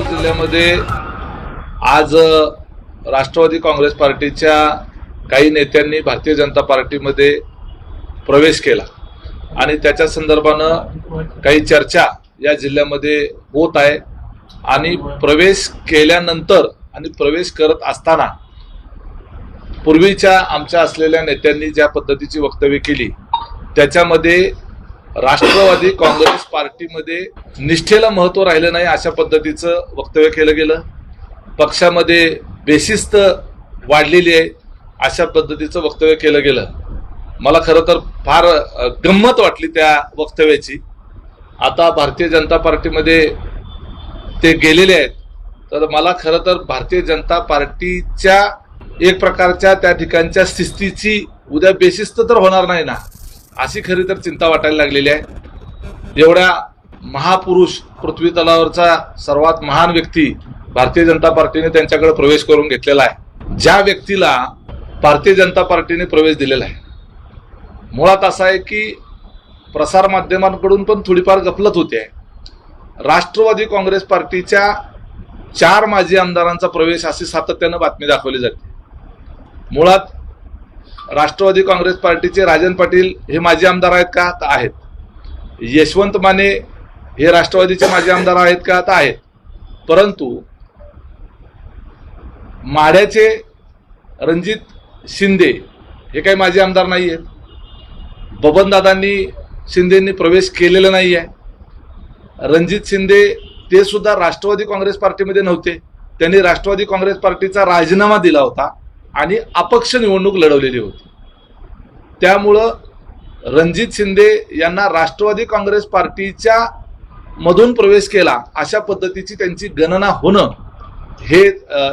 सोलापूर जिल्ह्यामध्ये आज राष्ट्रवादी काँग्रेस पार्टीच्या काही नेत्यांनी भारतीय जनता पार्टीमध्ये प्रवेश केला. आणि त्याच्या संदर्भानं काही चर्चा या जिल्ह्यामध्ये होत आहे. आणि प्रवेश केल्यानंतर आणि प्रवेश करत असताना पूर्वीच्या आमच्या असलेल्या नेत्यांनी ज्या पद्धतीची वक्तव्य केली त्याच्यामध्ये राष्ट्रवादी काँग्रेस पार्टीमध्ये निष्ठेला महत्त्व राहिलं नाही अशा पद्धतीचं वक्तव्य केलं गेलं. पक्षामध्ये बेशिस्त वाढलेली आहे अशा पद्धतीचं वक्तव्य केलं गेलं. मला खरं तर फार गंमत वाटली त्या वक्तव्याची. आता भारतीय जनता पार्टीमध्ये ते गेलेले आहेत. तर मला खरं तर भारतीय जनता पार्टीच्या एक प्रकारच्या त्या ठिकाणच्या शिस्तीची उद्या बेशिस्त तर होणार नाही ना. अशी खरी तर चिंता वाटायला लागलेली आहे. एवढ्या महापुरुष पृथ्वी तलावरचा सर्वात महान व्यक्ती भारतीय जनता पार्टीने त्यांच्याकडे प्रवेश करून घेतलेला आहे. ज्या व्यक्तीला भारतीय जनता पार्टीने प्रवेश दिलेला आहे. मुळात असा आहे की प्रसार माध्यमांकडून पण थोडीफार गफलत होते राष्ट्रवादी काँग्रेस पार्टीच्या चार माजी आमदारांचा प्रवेश अशी सातत्यानं बातमी दाखवली जाते. मुळात राष्ट्रवादी काँग्रेस पार्टीचे राजन पाटील हे माजी आमदार आहेत का तर आहेत. यशवंत माने हे राष्ट्रवादीचे माजी आमदार आहेत का तर आहेत. परंतु माढ्याचे रणजित शिंदे हे काही माजी आमदार नाही आहेत बबनदादांनी शिंदेंनी प्रवेश केलेला नाही आहे रणजित शिंदे ते सुद्धा राष्ट्रवादी काँग्रेस पार्टीमध्ये नव्हते. त्यांनी राष्ट्रवादी काँग्रेस पार्टीचा राजीनामा दिला होता. आणि अपक्ष निवडणूक लढवलेली होती. त्यामुळं रणजित शिंदे यांना राष्ट्रवादी काँग्रेस पार्टीच्या मधून प्रवेश केला अशा पद्धतीची त्यांची गणना होणं हे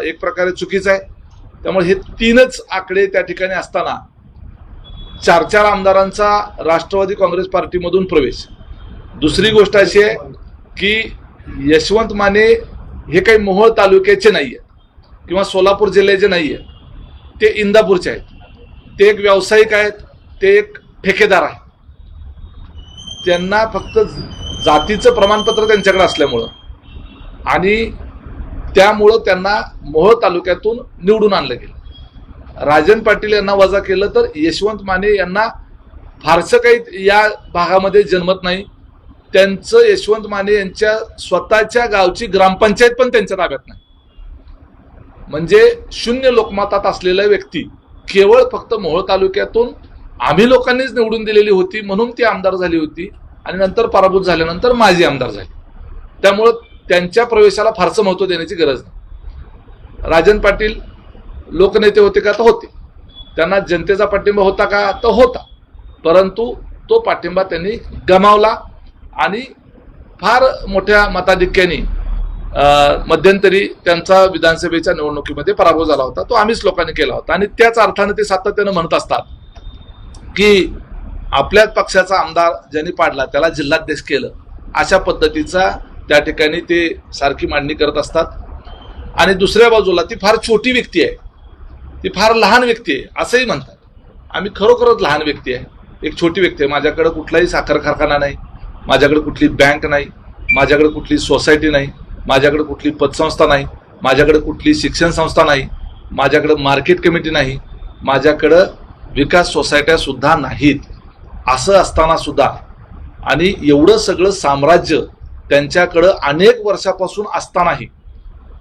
एक प्रकारे चुकीचं आहे. त्यामुळे हे तीनच आकडे त्या ठिकाणी असताना चार चार आमदारांचा राष्ट्रवादी काँग्रेस पार्टीमधून प्रवेश. दुसरी गोष्ट अशी आहे की यशवंत माने हे काही मोहोळ तालुक्याचे नाही आहेत किंवा सोलापूर जिल्ह्याचे नाही आहेत ते इंदापूरचे आहेत. ते एक व्यावसायिक आहेत ते एक ठेकेदार आहेत. त्यांना फक्त जातीचं प्रमाणपत्र त्यांच्याकडे असल्यामुळं आणि त्यामुळं त्यांना मोहोळ तालुक्यातून निवडून आणलं गेलं. राजन पाटील यांना वजा केलं तर यशवंत माने यांना फारसं काही या भागामध्ये जन्मत नाही. त्यांचं यशवंत माने यांच्या स्वतःच्या गावची ग्रामपंचायत पण त्यांच्या ताब्यात नाही. म्हणजे शून्य लोकमतात असलेला व्यक्ती केवळ फक्त मोहोळ तालुक्यातून आम्ही लोकांनीच निवडून दिलेली होती म्हणून ती आमदार झाली होती आणि नंतर पराभूत झाल्यानंतर माझी आमदार झाली. त्यामुळं त्यांच्या प्रवेशाला फारसं महत्त्व देण्याची गरज नाही. राजन पाटील लोकनेते होते का तर होते. त्यांना जनतेचा पाठिंबा होता का तर होता. परंतु तो पाठिंबा त्यांनी गमावला आणि फार मोठ्या मताधिक्याने मध्यंतरी त्यांचा विधानसभेच्या निवडणुकीमध्ये पराभव झाला होता. तो आम्हीच लोकांनी केला होता. आणि त्याच अर्थाने ते सातत्यानं म्हणत असतात की आपल्याच पक्षाचा आमदार ज्यांनी पाडला त्याला जिल्हाध्यक्ष केलं. अशा पद्धतीचा त्या ठिकाणी ते सारखी मांडणी करत असतात. आणि दुसऱ्या बाजूला ती फार छोटी व्यक्ती आहे. ती फार लहान व्यक्ती आहे असंही म्हणतात. आम्ही खरोखरच लहान व्यक्ती आहे. एक छोटी व्यक्ती आहे. माझ्याकडे कुठलाही साखर कारखाना नाही. माझ्याकडे कुठली बँक नाही. माझ्याकडे कुठली सोसायटी नाही. माझ्याकडे कुठली पतसंस्था नाही माझ्याकडे कुठली शिक्षण संस्था नाही माझ्याकडं मार्केट कमिटी नाही माझ्याकडं विकास सोसायट्या सुद्धा नाहीत. असं असताना सुद्धा आणि एवढं सगळं साम्राज्य त्यांच्याकडं अनेक वर्षापासून असतानाही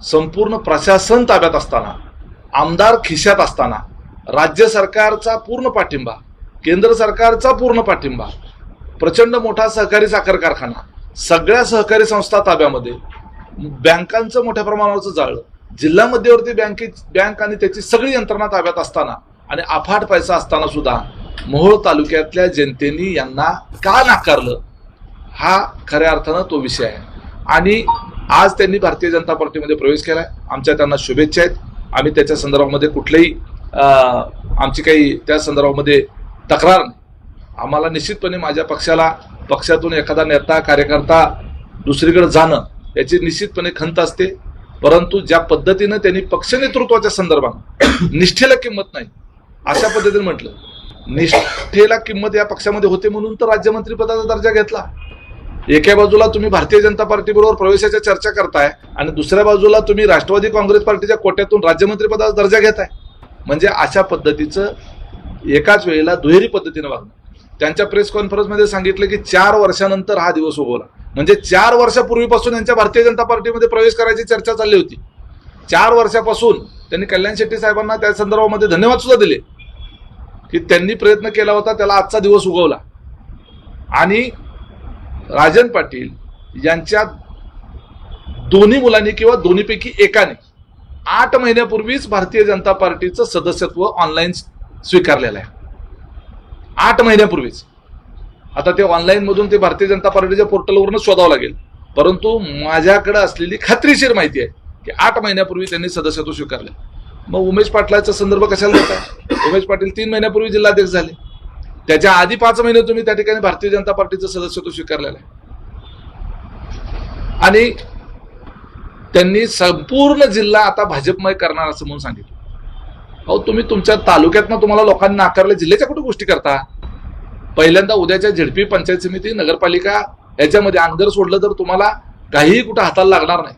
संपूर्ण प्रशासन ताब्यात असताना आमदार खिशात असताना राज्य सरकारचा पूर्ण पाठिंबा केंद्र सरकारचा पूर्ण पाठिंबा प्रचंड मोठा सहकारी साखर कारखाना सगळ्या सहकारी संस्था ताब्यामध्ये बँकांचं मोठ्या प्रमाणावरचं जाळं जिल्हा मध्यवर्ती बँके बँक आणि त्याची सगळी यंत्रणा ताब्यात असताना आणि अफाट पैसा असताना सुद्धा मोहोळ तालुक्यातल्या जनतेने यांना का नाकारलं? हा खऱ्या अर्थानं तो विषय आहे. आणि आज त्यांनी भारतीय जनता पार्टीमध्ये प्रवेश केलाय. आमच्या त्यांना शुभेच्छा आहेत. आम्ही त्याच्या संदर्भामध्ये कुठल्याही आमची काही त्या संदर्भामध्ये तक्रार नाही. आम्हाला निश्चितपणे माझ्या पक्षाला पक्षातून एखादा नेता कार्यकर्ता दुसरीकडे जाणं याची निश्चितपणे खंत असते. परंतु ज्या पद्धतीनं त्यांनी पक्ष नेतृत्वाच्या संदर्भात निष्ठेला किंमत नाही अशा पद्धतीने म्हटलं. निष्ठेला किंमत या पक्षामध्ये होते म्हणून तर राज्यमंत्री पदाचा दर्जा घेतला. एका बाजूला तुम्ही भारतीय जनता पार्टी बरोबर प्रवेशाच्या चर्चा करताय आणि दुसऱ्या बाजूला तुम्ही राष्ट्रवादी काँग्रेस पार्टीच्या कोट्यातून राज्यमंत्रीपदाचा दर्जा घेताय. म्हणजे अशा पद्धतीचं एकाच वेळेला दुहेरी पद्धतीनं वागणं. त्यांच्या प्रेस कॉन्फरन्समध्ये सांगितलं की चार वर्षानंतर हा दिवस उगवला म्हणजे चार वर्षापूर्वीपासून यांच्या भारतीय जनता पार्टीमध्ये प्रवेश करायची चर्चा चालली होती. चार वर्षापासून त्यांनी कल्याण शेट्टी साहेबांना त्या संदर्भामध्ये धन्यवाद सुद्धा दिले. की त्यांनी प्रयत्न केला होता त्याला आजचा दिवस उगवला. आणि राजन पाटील यांच्या दोन्ही मुलांनी किंवा दोन्हीपैकी एकाने आठ महिन्यापूर्वीच भारतीय जनता पार्टीचं सदस्यत्व ऑनलाईन स्वीकारलेलं आहे. आठ महिन्यापूर्वीच. आता ते ऑनलाईन मधून ते भारतीय जनता पार्टीच्या पोर्टलवरूनच शोधावं लागेल. परंतु माझ्याकडे असलेली खात्रीशीर माहिती आहे की आठ महिन्यापूर्वी त्यांनी सदस्यत्व स्वीकारलं. मग उमेश पाटलाचा संदर्भ कशाला देता? उमेश पाटील तीन महिन्यापूर्वी जिल्हाध्यक्ष झाले. त्याच्या आधी पाच महिने तुम्ही त्या ठिकाणी भारतीय जनता पार्टीचं सदस्यत्व स्वीकारलेलं आहे. आणि त्यांनी संपूर्ण जिल्हा आता भाजपमय करणार असं म्हणून सांगितलं. अहो तुम्ही तुमच्या तालुक्यातनं तुम्हाला लोकांनी नाकारले जिल्ह्याच्या कुठे गोष्टी करता? पहिल्यांदा उद्याच्या झेडपी पंचायत समिती नगरपालिका याच्यामध्ये अंगर सोडलं तर तुम्हाला काहीही कुठं हाताला लागणार नाही.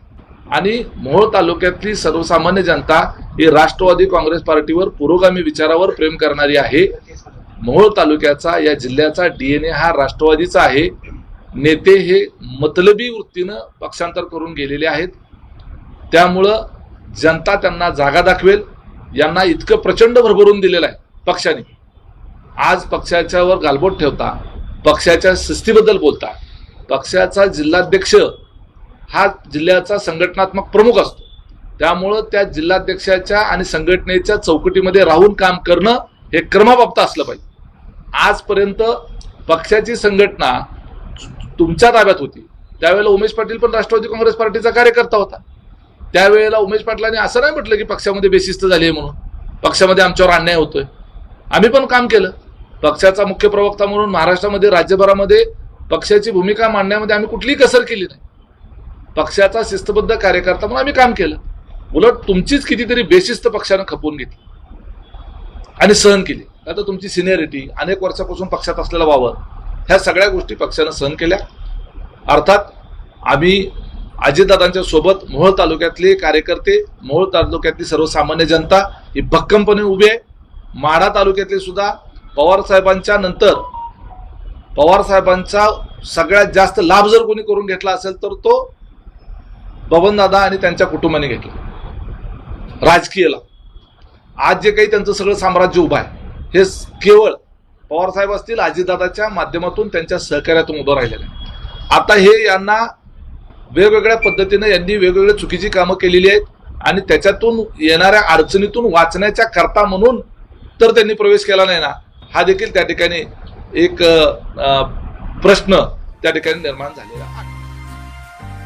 आणि मोहोळ तालुक्यातली सर्वसामान्य जनता ही राष्ट्रवादी काँग्रेस पार्टीवर पुरोगामी विचारावर प्रेम करणारी आहे. मोहोळ तालुक्याचा या जिल्ह्याचा डीएनए हा राष्ट्रवादीचा आहे. नेते हे मतलबी वृत्तीनं पक्षांतर करून गेलेले आहेत. त्यामुळं जनता त्यांना जागा दाखवेल. यांना इतकं प्रचंड भरभरून दिलेलं आहे पक्षाने. आज पक्षाच्यावर गालबोट ठेवता पक्षाच्या शिस्तीबद्दल बोलता पक्षाचा जिल्हाध्यक्ष हा जिल्ह्याचा संघटनात्मक प्रमुख असतो. त्यामुळं त्या जिल्हाध्यक्षाच्या आणि संघटनेच्या चौकटीमध्ये राहून काम करणं हे क्रमाबाबत असलं पाहिजे. आजपर्यंत पक्षाची संघटना तुमच्या ताब्यात होती. त्यावेळेला उमेश पाटील पण राष्ट्रवादी काँग्रेस पार्टीचा कार्यकर्ता होता. त्यावेळेला उमेश पाटलांनी असं नाही म्हटलं की पक्षामध्ये बेशिस्त झाली आहे म्हणून. पक्षामध्ये आमच्यावर अन्याय होतोय. आम्ही पण काम केलं. पक्षाचा मुख्य प्रवक्ता म्हणून महाराष्ट्रामध्ये राज्यभरामध्ये पक्षाची भूमिका मांडण्यामध्ये आम्ही कुठलीही कसर केली नाही. पक्षाचा शिस्तबद्ध कार्यकर्ता म्हणून आम्ही काम केलं. उलट तुमचीच कितीतरी बेशिस्त पक्षानं खपवून घेतली. आणि सहन केली. आता तुमची सिनियरिटी अनेक वर्षापासून पक्षात असलेला वावर ह्या सगळ्या गोष्टी पक्षानं सहन केल्या. अर्थात आम्ही अजितदादांच्या सोबत मोहोळ तालुक्यातले कार्यकर्ते मोहोळ तालुक्यातली सर्वसामान्य जनता ही भक्कमपणे उभी आहे. माढा तालुक्यातले सुद्धा पवारसाहेबांच्या नंतर पवारसाहेबांचा सगळ्यात जास्त लाभ जर कोणी करून घेतला असेल तर तो बबनदादा आणि त्यांच्या कुटुंबाने घेतला. राजकीयला. आज जे काही त्यांचं सगळं साम्राज्य उभं आहे हे केवळ पवारसाहेब असतील अजितदादाच्या माध्यमातून त्यांच्या सहकार्यातून उभं राहिलेलं आहे. आता हे यांना वेगवेगळ्या पद्धतीनं यांनी वेगवेगळ्या चुकीची कामं केलेली आहेत आणि त्याच्यातून येणाऱ्या अडचणीतून वाचण्याच्या करता म्हणून तर त्यांनी प्रवेश केला नाही ना. हा देखील त्या ठिकाणी एक प्रश्न त्या ठिकाणी निर्माण झालेला आहे.